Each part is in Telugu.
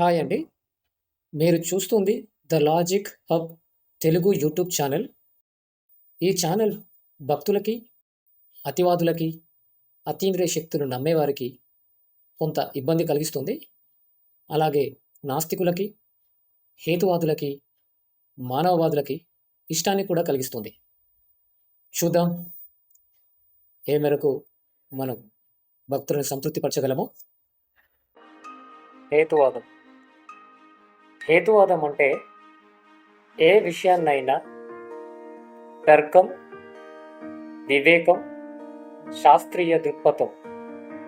హాయ్ అండి. మీరు చూస్తుంది 'the logic hub' Telugu YouTube channel. ఈ ఛానల్ భక్తులకి, అతివాదులకి, అతీంద్రియ శక్తులు నమ్మేవారికి కొంత ఇబ్బంది కలిగిస్తుంది. అలాగే నాస్తికులకి, హేతువాదులకి, మానవవాదులకి ఇష్టాన్ని కూడా కలిగిస్తుంది. చూద్దాం ఏ మేరకు మనం భక్తులను సంతృప్తిపరచగలమో. హేతువాదం. హేతువాదం అంటే ఏ విషయాన్నైనా తర్కం, వివేకం, శాస్త్రీయ దృక్పథం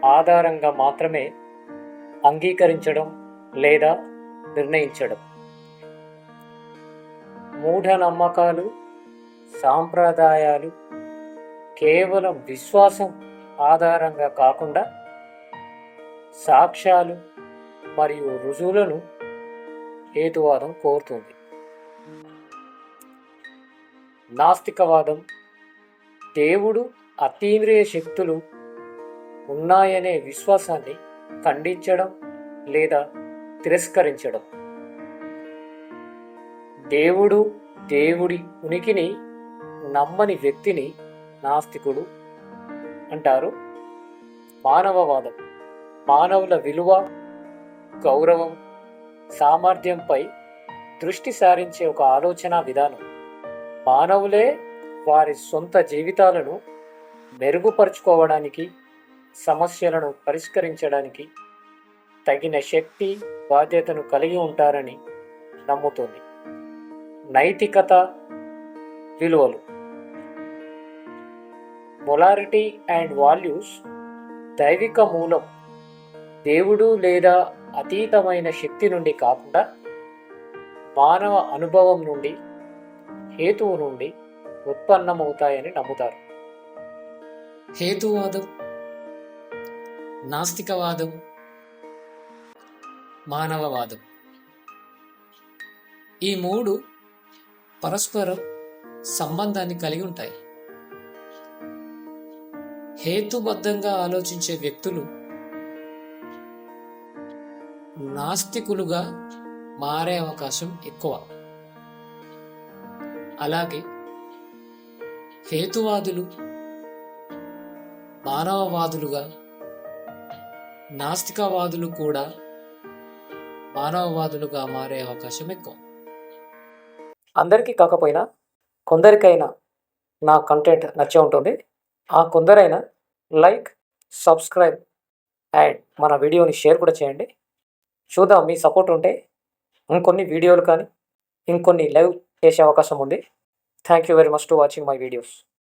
ఆధారంగా మాత్రమే అంగీకరించడం లేదా నిర్ణయించడం. మూఢనమ్మకాలు, సాంప్రదాయాలు కేవలం విశ్వాసం ఆధారంగా కాకుండా సాక్ష్యాలు మరియు రుజువులను హేతువాదం కోరుతుంది. నాస్తికవాదం దేవుడు, అతీంద్రియ శక్తులు ఉన్నాయనే విశ్వాసాన్ని ఖండించడం లేదా తిరస్కరించడం. దేవుడు, దేవుడి ఉనికిని నమ్మని వ్యక్తిని నాస్తికుడు అంటారు. మానవవాదం మానవుల విలువ, గౌరవం, సామర్థ్యంపై దృష్టి సారించే ఒక ఆలోచనా విధానం. మానవులే వారి సొంత జీవితాలను మెరుగుపరుచుకోవడానికి, సమస్యలను పరిష్కరించడానికి తగిన శక్తి, బాధ్యతను కలిగి ఉంటారని నమ్ముతుంది. నైతికత, విలువలు మొలారిటీ అండ్ వాల్యూస్ దైవిక మూలం దేవుడు లేదా అతీతమైన శక్తి నుండి కాకుండా మానవ అనుభవం నుండి, హేతువు నుండి ఉత్పన్నమవుతాయని నమ్ముతారు. హేతువాదం, నాస్తికవాదం, మానవవాదం ఈ మూడు పరస్పరం సంబంధాన్ని కలిగి ఉంటాయి. హేతుబద్ధంగా ఆలోచించే వ్యక్తులు నాస్తికులుగా మారే అవకాశం ఎక్కువ. అలాగే హేతువాదులు మానవవాదులుగా, నాస్తికవాదులు కూడా మానవవాదులుగా మారే అవకాశం ఎక్కువ. అందరికీ కాకపోయినా కొందరికైనా నా కంటెంట్ నచ్చే ఉంటుంది. ఆ కొందరైనా లైక్, సబ్స్క్రైబ్ అండ్ మన వీడియోని షేర్ కూడా చేయండి. చూద్దాం మీ సపోర్ట్ ఉంటే ఇంకొన్ని వీడియోలు కానీ, ఇంకొన్ని లైవ్ చేసే అవకాశం ఉంది. Thank you very much to watching my videos.